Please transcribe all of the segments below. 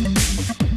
Música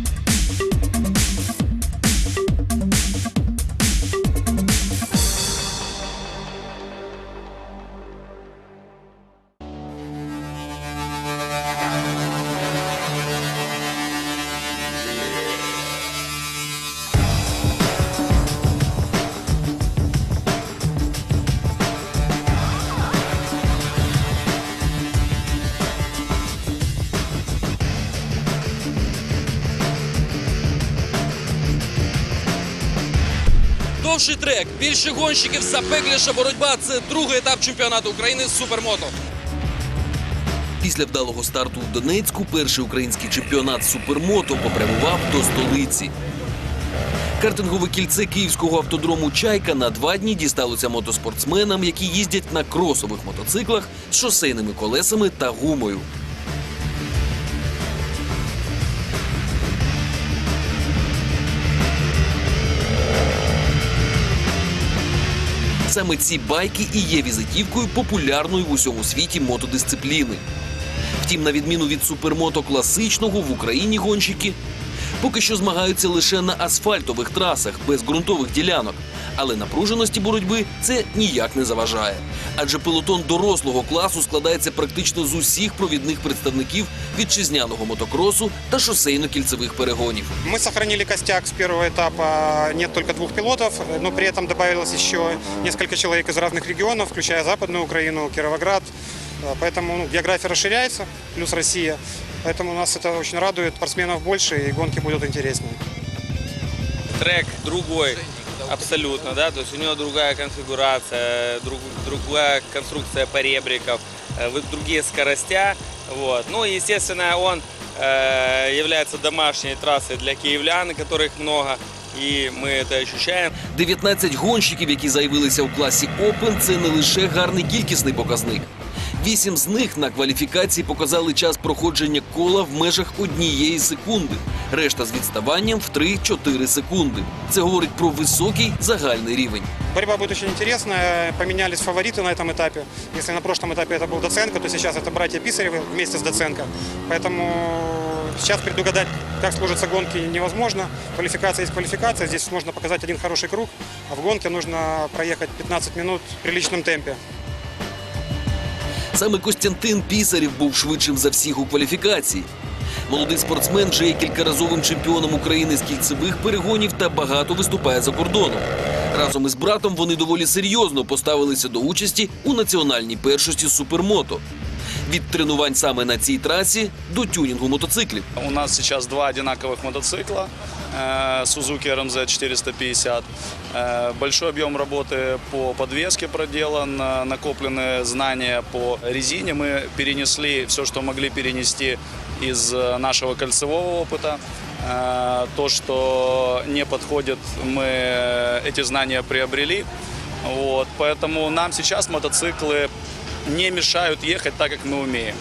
Довший трек, більше гонщиків, запекліша боротьба. Це другий етап чемпіонату України з супермото. Після вдалого старту у Донецьку перший український чемпіонат супермото попрямував до столиці. Картингове кільце київського автодрому Чайка на два дні дісталося мотоспортсменам, які їздять на кросових мотоциклах з шосейними колесами та гумою. Саме ці байки і є візитівкою популярної в усьому світі мотодисципліни. Втім, на відміну від супермото класичного, в Україні гонщики поки що змагаються лише на асфальтових трасах без ґрунтових ділянок Але напруженості боротьби це ніяк не заважає. Адже пелотон дорослого класу складається практично з усіх провідних представників вітчизняного мотокросу та шосейно-кільцевих перегонів. Мы сохранили костяк с первого этапа. Нет только двух пилотов, но при этом добавилось еще несколько человек из разных регионов, включая Западную Украину, Кировоград. Э, Поэтому ну, география расширяется, плюс Россия. Поэтому нас это очень радует. Спортсменов больше и гонки будут интереснее. трек другой абсолютно, да, то есть у него другая конфигурация, друг- другая конструкция поребриков, э, вы- другие скоростя, вот. Ну, и, естественно, он э, является домашней трассой для киевлян, которых много, и мы это ощущаем. 19 гонщиків, які заявилися у класі Open, це не лише гарний кількісний показник. Вісім з них на кваліфікації показали час проходження кола в межах однієї секунди. Решта з відставанням в 3-4 секунди. Це говорить про високий загальний рівень. Борьба будет очень интересная. Поменялись фавориты на этом этапе. Если на прошлом этапе это был Доценко, то сейчас это братья Писаревы вместе с Доценко. Поэтому сейчас предугадать, как сложатся гонки, невозможно. Квалификация есть квалификация. Здесь можно показать один хороший круг, а в гонке нужно проехать 15 минут в приличном темпе. Саме Костянтин Пісарів був швидшим за всіх у кваліфікації. Молодий спортсмен вже є кількаразовим чемпіоном України з кільцевих перегонів та багато виступає за кордоном. Разом із братом вони доволі серйозно поставилися до участі у національній першості супермото. Від тренувань саме на цій трасі до тюнінгу мотоциклів. У нас сейчас два одинаковых мотоцикла Suzuki RMZ 450. Э, Большой объем работы по подвеске проделан, э, накоплены знания по резине. Мы перенесли все, что могли перенести из э, нашего кольцевого опыта. Э, То, что не подходит, мы эти знания приобрели. Вот, поэтому нам сейчас мотоциклы не мешают ехать так, как мы умеем.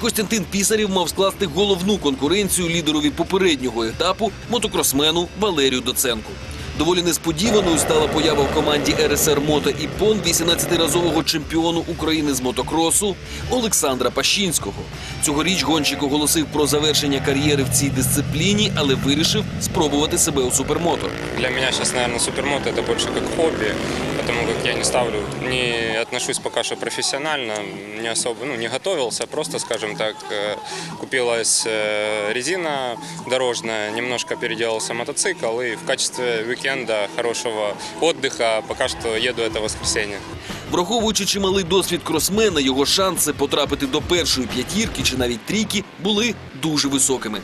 Костянтин Пісарів мав скласти головну конкуренцію лідерові попереднього етапу мотокросмену Валерію Доценку. Доволі несподіваною стала поява в команді РСР Мото і Пон 18-разового чемпіону України з мотокросу Олександра Пащінського. Цьогоріч гонщик оголосив про завершення кар'єри в цій дисципліні, але вирішив спробувати себе у супермото. Для меня сейчас, наверное, супермото это больше как хобби, потому как я не ставлю, не отношусь пока что профессионально, не особо, ну, не готовился, просто, скажем так, э, купилась э, резина дорожная, немножко переделался мотоцикл, и в качестве уикенда хорошего отдыха пока что еду это воскресенье. Враховуючи чималий досвід кросмена, його шанси потрапити до першої п'ятірки чи навіть трійки були дуже високими.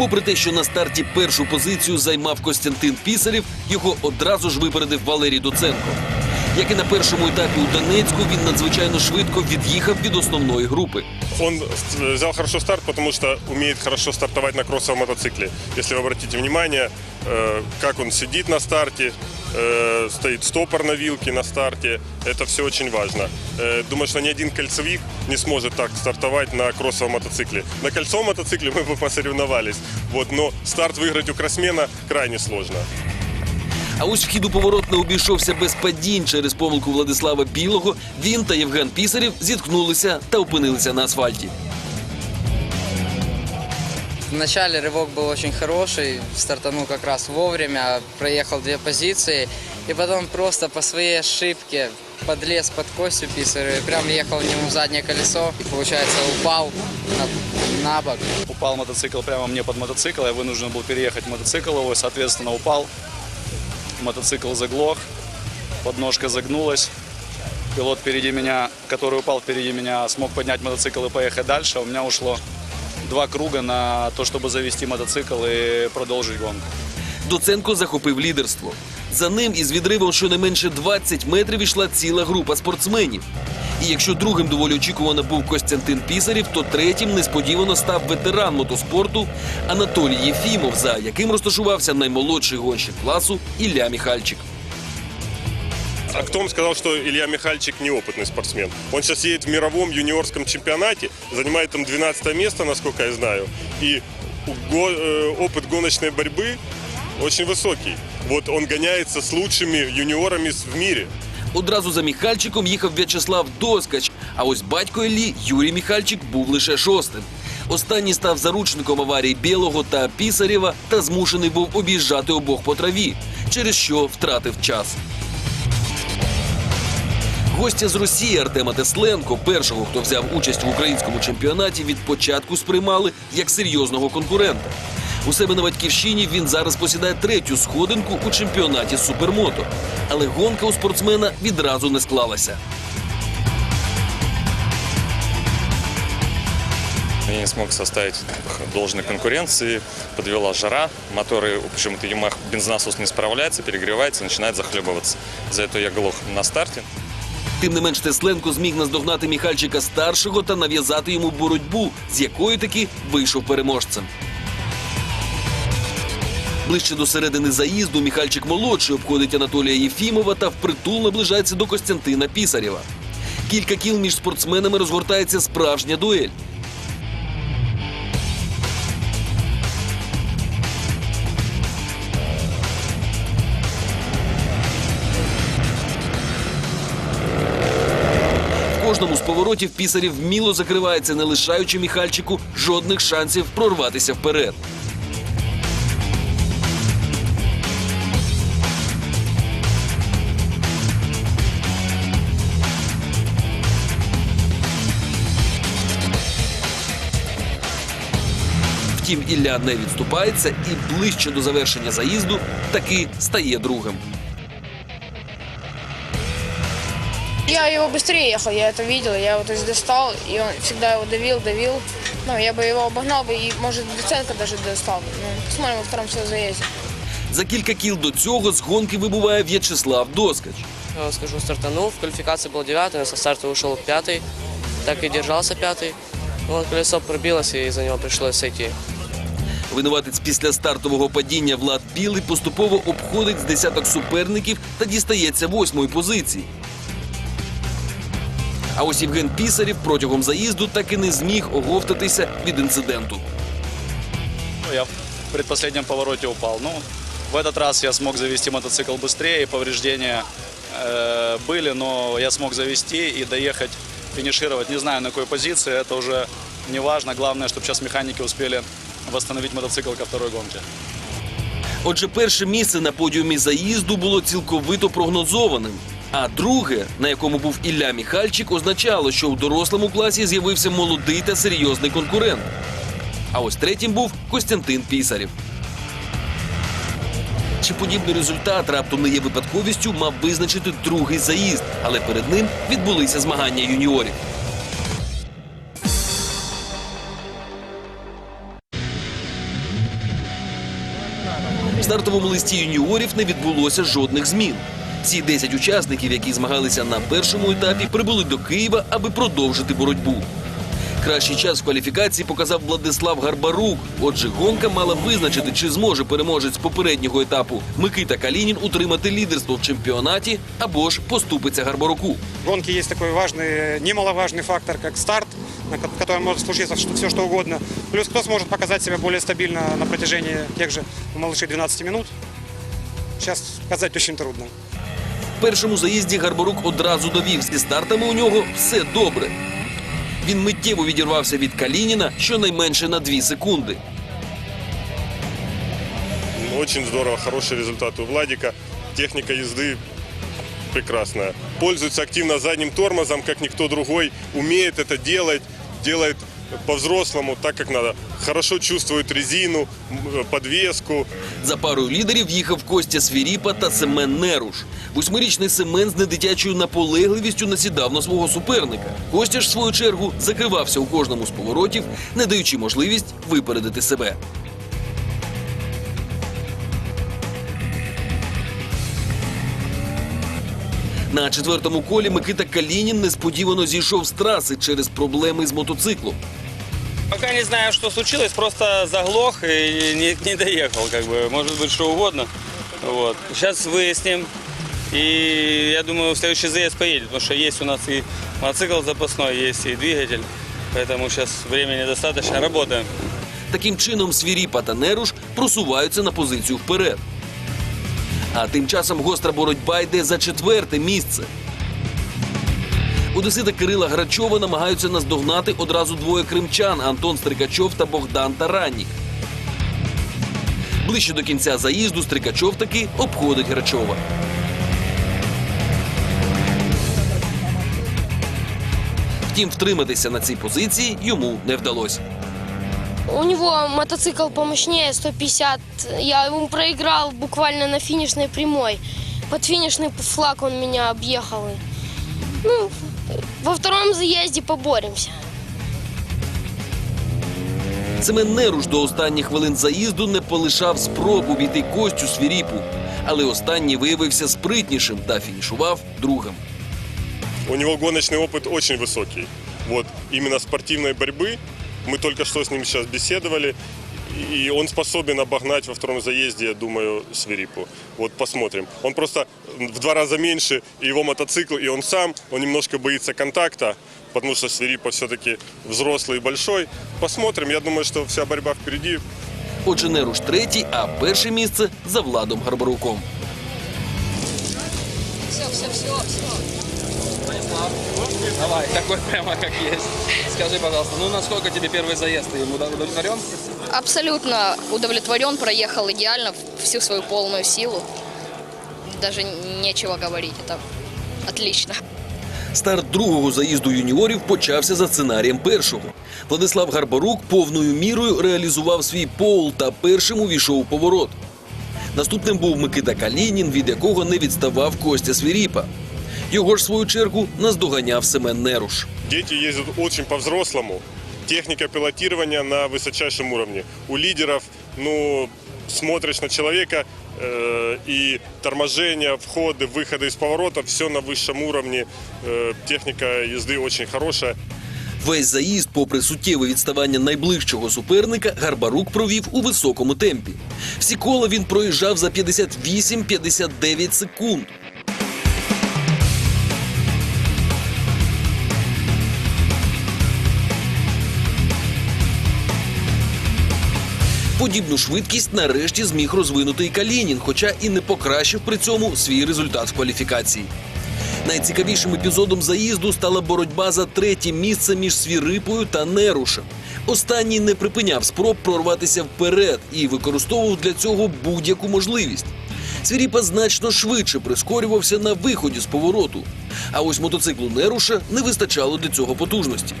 Попри те, що на старті першу позицію займав Костянтин Пісарів, його одразу ж випередив Валерій Доценко. Як і на першому етапі у Донецьку, він надзвичайно швидко від'їхав від основної групи. Он взял хорошо старт, потому что умеет хорошо стартовать на кроссовом мотоцикле. Если вы обратите внимание, э, как он сидит на старте, э, стоит стопор на вилке на старте, это все очень важно. Э, Думаю, что ни один кольцевик не сможет так стартовать на кроссовом мотоцикле. На кольцовом мотоцикле мы бы посоревновались, вот, но старт выиграть у кроссмена крайне сложно. А ось вхід у поворот не обійшовся без падінь через помилку Владислава Білого. Він та Євген Пісарєв зіткнулися та опинилися на асфальті. Вначале рывок был очень хороший, стартанул как раз вовремя, проехал две позиции, и потом просто по своей ошибке подлез под Костю Писарю и прям ехал в заднее колесо, и, получается, упал на, на бок. Упал мотоцикл прямо мне под мотоцикл, я вынужден был переехать мотоцикл его, соответственно, упал. Мотоцикл заглох, подножка загнулась. Пилот впереди меня, который упал впереди меня, смог поднять мотоцикл и поехать дальше. У меня ушло два круга на то, чтобы завести мотоцикл и продолжить гонку. Доценко захопив лідерство. За ним із відривом щонайменше 20 метрів йшла ціла група спортсменів. І якщо другим доволі очікувано був Костянтин Пісарів, то третім несподівано став ветеран мотоспорту Анатолій Єфімов, за яким розташувався наймолодший гонщик класу Ілля Міхальчик. Актом сказал, что Илья Михальчик неопытный спортсмен. Он сейчас едет в мировом юниорском чемпионате, занимает там 12 место, насколько я знаю. И го- э, опыт гоночной борьбы очень высокий. Вот он гоняется с лучшими юниорами с- в мире. Одразу за Міхальчиком їхав В'ячеслав Доскач. А ось батько Іллі Юрій Міхальчик був лише шостим. Останній став заручником аварії Білого та Пісарєва та змушений був об'їжджати обох по траві, через що втратив час. Гостя з Росії Артема Тесленко, першого, хто взяв участь в українському чемпіонаті, від початку сприймали як серйозного конкурента. У себе на батьківщині він зараз посідає третю сходинку у чемпіонаті супермото. Але гонка у спортсмена відразу не склалася. Я не смог составить должной конкуренции, подвела жара, моторы, почему-то Ямах бензонасос не справляется, перегревается, начинает захлебываться. За это я глох на старте. Тим не менш, Тесленко зміг наздогнати Міхальчика старшого та нав'язати йому боротьбу, з якої таки вийшов переможцем. Ближче до середини заїзду Міхальчик молодший обходить Анатолія Єфімова та впритул наближається до Костянтина Пісарєва. Кілька кіл між спортсменами розгортається справжня дуель. Поворотів Пісарів вміло закривається, не лишаючи Міхальчику жодних шансів прорватися вперед. Втім, Ілля не відступається і ближче до завершення заїзду таки стає другим. Я его быстрее ехал, я это видел, я его то есть достал, и он всегда его давил, давил. Ну, я бы его обогнал бы и, может, Доценко даже достал. Ну, посмотрим во втором своем заезде. За кілька кіл до цього з гонки вибуває В'ячеслав Доскач. Я вам скажу, стартанул. В квалификации был девятый, но со старта ушел пятый. Так и держался пятый. Вот колесо пробилось, и из-за него пришлось сойти. Винуватець після стартового падіння Влад Білий поступово обходить з десяток суперників та дістається восьмої позиції. А ось Євген Пісарів протягом заїзду так і не зміг оговтатися від інциденту. Ну, Я в предпоследнем повороте упал. Ну, в этот раз я смог завести мотоцикл быстрее, повреждения э, были, но я смог завести и доехать, финишировать. Не знаю, на какой позиции, это уже не важно. Главное, чтобы сейчас механики успели восстановить мотоцикл ко второй гонке. Отже, перше місце на подіумі заїзду було цілковито прогнозованим. А друге, на якому був Ілля Міхальчик, означало, що у дорослому класі з'явився молодий та серйозний конкурент. А ось третім був Костянтин Пісарів. Чи подібний результат раптом не є випадковістю, мав визначити другий заїзд, але перед ним відбулися змагання юніорів. В стартовому листі юніорів не відбулося жодних змін. Всі 10 учасників, які змагалися на першому етапі, прибули до Києва, аби продовжити боротьбу. Кращий час в кваліфікації показав Владислав Гарбарук. Отже, гонка мала визначити, чи зможе переможець попереднього етапу Микита Калінін утримати лідерство в чемпіонаті або ж поступиться Гарбаруку. В гонке есть такой важный, немаловажный фактор, как старт, на ко- котором может случиться что- все что угодно. Плюс кто сможет показать себя более стабильно на протяжении тех же у малышей 12 минут. сейчас сказать очень трудно. Першому заїзді Гарбарук одразу довів зі стартами у нього все добре. Він миттєво відірвався від Калініна щонайменше на 2 секунди. Очень здорово, хороший результат у Владика. Техника езды прекрасная. Пользуется активно задним тормозом, как никто другой. Умеет это делать, делает по-взрослому, так как надо. Хорошо чувствует резину, м. За парою лідерів їхав Костя Свіріпа та Семен Неруш. Восьмирічний Семен з недитячою наполегливістю насідав на свого суперника. Костя ж, в свою чергу, закривався у кожному з поворотів, не даючи можливість випередити себе. На четвертому колі Микита Калінін несподівано зійшов з траси через проблеми з мотоциклом Пока не знаю, что случилось, просто заглох и не, не доехал, как бы, может быть, что угодно. Вот. Сейчас выясним. И я думаю, в следующий заезд поедет, потому что есть у нас и мотоцикл запасной, есть и двигатель. Поэтому сейчас времени достаточно, работаем. Таким чином, Свіріпа та Неруш просуваються на позицію вперед. А тим часом гостра боротьба йде за четверте місце. Одесита Кирила Грачова намагаються наздогнати одразу двоє кримчан Антон Стрикачов та Богдан Таранік. Ближче до кінця заїзду Стрикачов таки обходить Грачова. Втім, втриматися на цій позиції йому не вдалося. У него мотоцикл помощнее, 150. Я ему проиграл буквально на финишной прямой. Под финишный флаг он меня объехал. Ну, во втором заезде поборемся. Семен Неруш до останніх хвилин заїзду не полишав спроб обійти Костю Свіріпу, але останній виявився спритнішим та фінішував другим. У него гоночный опыт очень высокий. Вот именно спортивной борьбы. Мы только что с ним сейчас беседовали. И он способен обогнать во втором заезде, я думаю, Свирипу. Вот посмотрим. Он просто в два раза меньше, и его мотоцикл, и он сам. Он немножко боится контакта, потому что Свирипа все-таки взрослый и большой. Посмотрим. Я думаю, что вся борьба впереди. Отже, Неруш третій, а перше місце за Владом Гарбаруком. Давай, такой прямо как есть. Скажи, пожалуйста, ну насколько тебе первый заезд? Ты ему удовлетворен? Абсолютно удовлетворен, проехал идеально всю свою полную силу. Даже нечего говорить, это отлично. Старт другого заїзду юніорів почався за сценарієм першого. Владислав Гарбарук повною мірою реалізував свій пол та першим увійшов у поворот. Наступним був Микита Калінін, від якого не відставав Костя Свіріпа. Його ж в свою чергу наздоганяв Семен Неруш. Дети ездят очень по-взрослому Техника пилотирования на высочайшем уровне. У лидеров, ну, смотришь на человека, э, и торможение, входы, выходы из поворота, все на высшем уровне. Э, техника езды очень хорошая. Весь заїзд, попри суттєве відставання найближчого суперника, Гарбарук провів у високому темпі. Всі кола він проїжджав за 58-59 секунд. Подібну швидкість нарешті зміг розвинути і Калінін, хоча і не покращив при цьому свій результат в кваліфікації. Найцікавішим епізодом заїзду стала боротьба за третє місце між Свірипою та Нерушем. Останній не припиняв спроб прорватися вперед і використовував для цього будь-яку можливість. Свіріпа значно швидше прискорювався на виході з повороту. А ось мотоциклу Неруша не вистачало для цього потужності.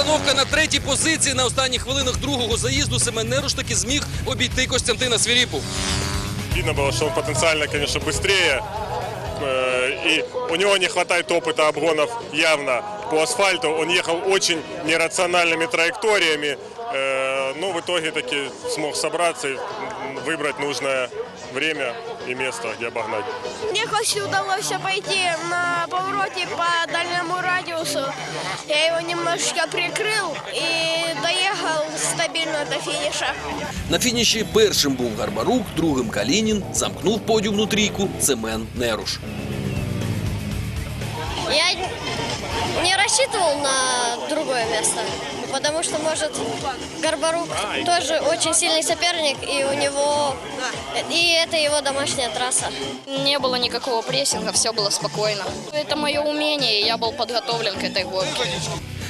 Несподівана перестановка на третій позиції на останніх хвилинах другого заїзду Семен Неруш таки зміг обійти Костянтина Свіріпу. Видно было, что он потенциально, конечно, быстрее. Э, И у него не хватает опыта обгонов явно по асфальту. Он ехал очень нерациональными траекториями. Э, Но в итоге таки смог собраться и выбрать нужное время и место, где обогнать. Мне почти удалось пойти на повороте по дальнему радиусу. Я его немножечко прикрыл и доехал стабильно до финиша. На фініші першим був Гарбарук, другим Калінін, замкнув подіумну трійку Семен Неруш. Я не рассчитывал на другое место, потому что, может, Горбарук тоже очень сильный соперник, и у него... И это его домашняя трасса. Не было никакого прессинга, все было спокойно. Это мое умение, и я был подготовлен к этой гонке.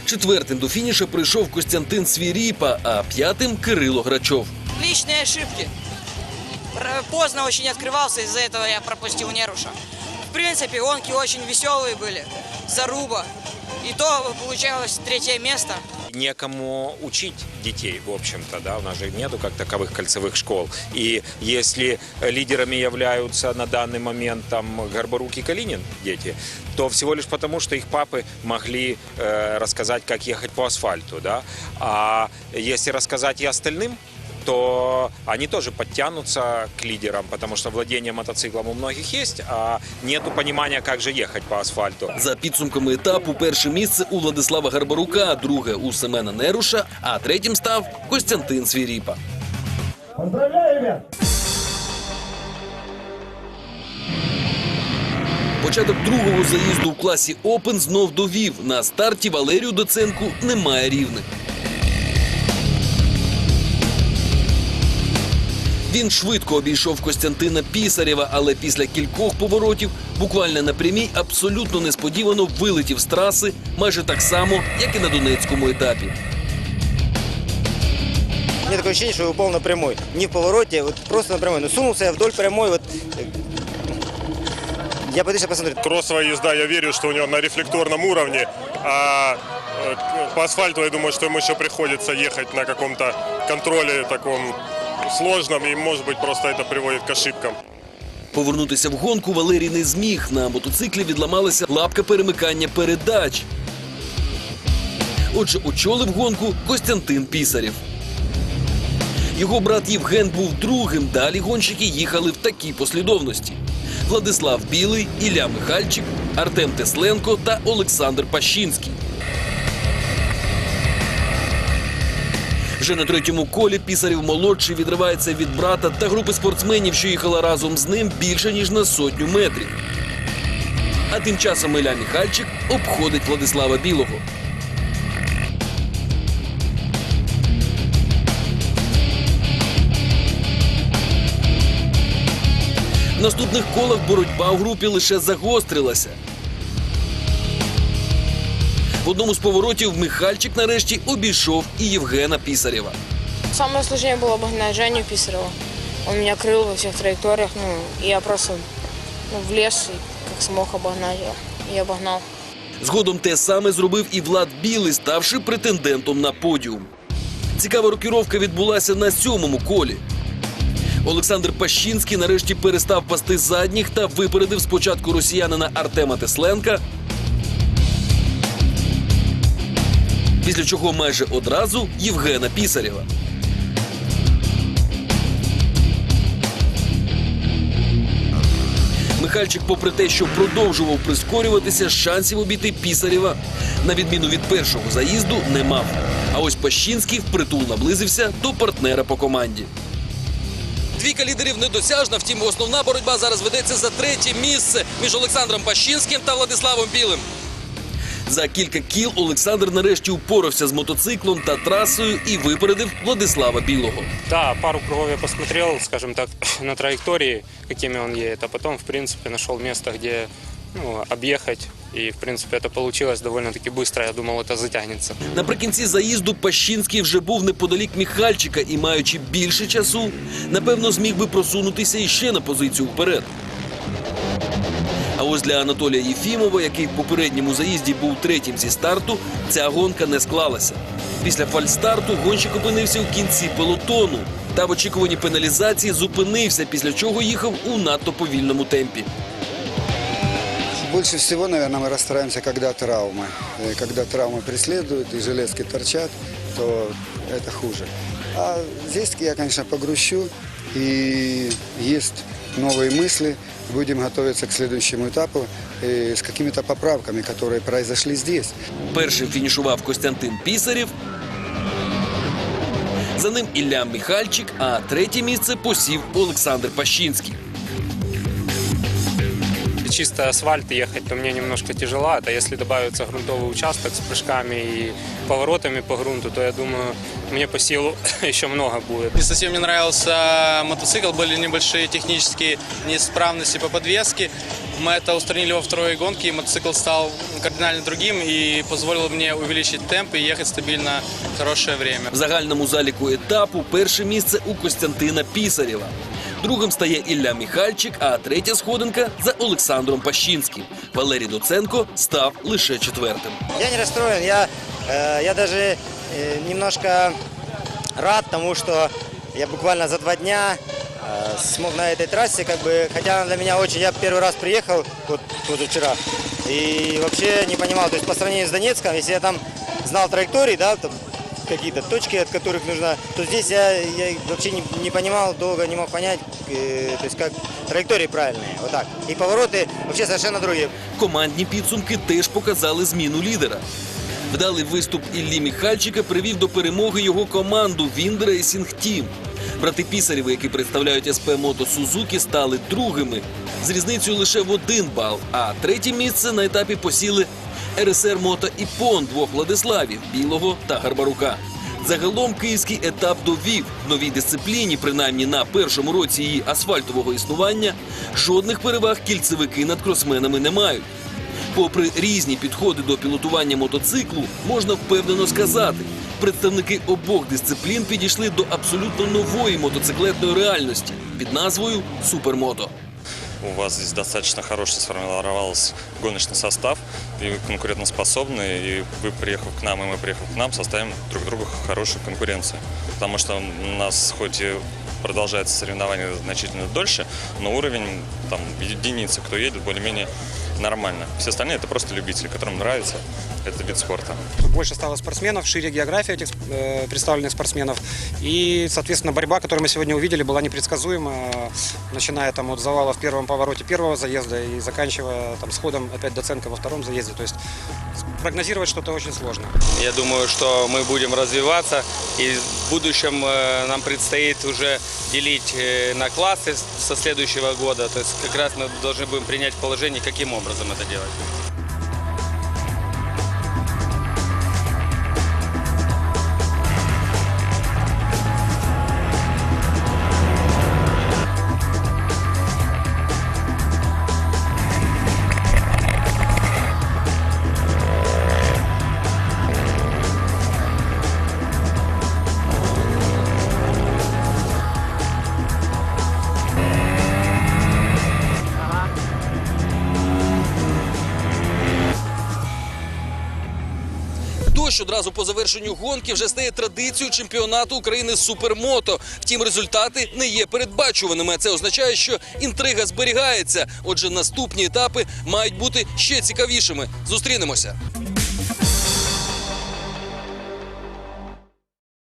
Четвертим до фініша прийшов Костянтин Свіріпа, а п'ятим Кирило Грачов. Личные ошибки. Р- Поздно очень открывался, из-за этого я пропустил Неруша. В принципе, гонки очень веселые были. Заруба. И то получалось третье место. некому учить детей, в общем-то, да, у нас же нету как таковых кольцевых школ. И если лидерами являются на данный момент там Горбарук и Калинин, дети, то всего лишь потому, что их папы могли э, рассказать, как ехать по асфальту, да. А если рассказать и остальным, то они тоже подтянутся к лидерам, потому что владение мотоциклом у многих есть, а нету понимания, как же ехать по асфальту. За підсумками етапу перше місце у Владислава Гарбарука, друге у Семена Неруша, а третім став Костянтин Свіріпа. Початок другого заїзду в класі Опен знов довів. На старті Валерію Доценку немає рівних. Він швидко обійшов Костянтина Пісарєва, але після кількох поворотів буквально на прямій абсолютно несподівано вилетів з траси майже так само, як і на Донецькому етапі. У меня такое ощущение, что я упал на прямой. Не в повороте, вот просто на прямой. Но сунулся я вдоль прямой. Вот. э, Я пытаюсь посмотреть. Кроссовая езда, я верю, что у него на рефлекторном уровне, а э, к- по асфальту, я думаю, что ему еще приходится ехать на каком-то контроле таком сложном, и, может быть, просто это приводит к ошибкам. Повернутися в гонку Валерій не зміг. На мотоциклі відламалася лапка перемикання передач. Отже, очолив гонку Костянтин Пісарєв. Його брат Євген був другим. Далі гонщики їхали в такій послідовності: Владислав Білий, Ілля Михальчик, Артем Тесленко та Олександр Пащинський. Вже на третьому колі Пісарів молодший відривається від брата та групи спортсменів, що їхала разом з ним більше ніж на сотню метрів. А тим часом Ілля Міхальчик обходить Владислава Білого. В наступних колах боротьба в групі лише загострилася. В одному з поворотів Михальчик нарешті обійшов і Євгена Пісарєва. Самое сложнее было обогнать Женю Писарева. Он меня крыл во всех траекториях, ну, и я просто ну, влез и как смог обогнать его. И обогнал. Згодом те саме зробив і Влад Білий, ставши претендентом на подіум. Цікава рокіровка відбулася на сьомому колі. Олександр Пащинський нарешті перестав пасти задніх та випередив спочатку росіянина Артема Тесленка. Після чого майже одразу Євгена Пісарєва. Михальчик, попри те, що продовжував прискорюватися, шансів обійти Пісарєва, на відміну від першого заїзду, не мав. А ось Пащинський впритул наблизився до партнера по команді. Двійка лідерів недосяжна, втім, основна боротьба зараз ведеться за третє місце між Олександром Пащинським та Владиславом Білим. За кілька кіл Олександр нарешті упорався з мотоциклом та трасою і випередив Владислава Білого. Да, пару кругов я посмотрел, скажем так, на траектории, какими он едет, а потом, в принципе, нашел место, где ну, объехать. И, в принципе, это получилось довольно-таки быстро. Я думал, это затянется. Наприкінці заїзду Пащинський вже був неподалік Міхальчика і, маючи більше часу, напевно, зміг би просунутися іще на позицію вперед. А ось для Анатолія Єфімова, який в попередньому заїзді був третім зі старту, ця гонка не склалася. Після фальстарту гонщик опинився у кінці пелотону та в очікуванні пеналізації зупинився, після чого їхав у надто повільному темпі. Больше всего, наверное, мы расстраиваемся, когда травмы. И Когда травмы преследуют и железки торчат, то это хуже. А здесь я, конечно, погрущу, и есть новые мысли. Будем готовиться к следующему этапу э, с какими-то поправками, которые произошли здесь. Першим фінішував Костянтин Пісарєв. За ним Ілля Міхальчик, а третє місце посів Олександр Пащинський. чистый асфальт ехать, то мне немножко тяжеловато. Если добавится грунтовый участок с прыжками и поворотами по грунту, то я думаю, мне по силу еще много будет. Не совсем мне нравился мотоцикл, были небольшие технические неисправности по подвеске. Мы это устранили во второй гонке, и мотоцикл стал кардинально другим и позволил мне увеличить темп и ехать стабильно хорошее время. В загальному заліку етапу перше місце у Костянтина Пісарєва. Другим стає Ілля Міхальчик, а третя сходинка за Олександром Пащинським. Валерій Доценко став лише четвертим. Я не расстроен, я, э, я даже э, немножко рад тому, что я буквально за два дня э, смог на этой трассе, как бы, хотя она для меня очень, я первый раз приехал, вот позавчера, и вообще не понимал, то есть по сравнению с Донецком, если я там знал траектории, да, там какие-то точки, от которых нужно, то здесь я, я вообще не, не понимал, долго не мог понять, э, то есть как траектории правильные, вот так. И повороты вообще совершенно другие. Командні підсумки теж показали зміну лідера. Вдалий виступ Іллі Міхальчика привів до перемоги його команду Wind Racing Team. Брати Пісарєви, які представляють СП Мото Сузуки, стали другими з різницею лише в один бал. А третє місце на етапі посіли РСР Мото і Пон двох Владиславів Білого та Гарбарука. Загалом київський етап довів в новій дисципліні, принаймні на першому році її асфальтового існування, жодних переваг кільцевики над кросменами не мають. Попри різні підходи до пілотування мотоциклу, можна впевнено сказати, представники обох дисциплін підійшли до абсолютно нової мотоциклетної реальності під назвою Супермото. У вас здесь достаточно хороший сформировался гоночный состав, и вы конкурентоспособны, и вы, приехав к нам, и мы, приехав к нам, составим друг другу хорошую конкуренцию. Потому что у нас хоть и продолжается соревнование значительно дольше, но уровень там единицы, кто едет, более-менее нормально. Все остальные это просто любители, которым нравится этот вид спорта. Больше стало спортсменов, шире география этих э, представленных спортсменов. И, соответственно, борьба, которую мы сегодня увидели, была непредсказуема, начиная там от завала в первом повороте первого заезда и заканчивая там сходом опять доценка во втором заезде. То есть прогнозировать что-то очень сложно. Я думаю, что мы будем развиваться, и в будущем э, нам предстоит уже делить э, на классы с- со следующего года. То есть как раз мы должны будем принять положение, каким образом это делать. Дощ одразу по завершенню гонки вже стає традицією чемпіонату України з супермото. Втім, результати не є передбачуваними. Це означає, що інтрига зберігається. Отже, наступні етапи мають бути ще цікавішими. Зустрінемося.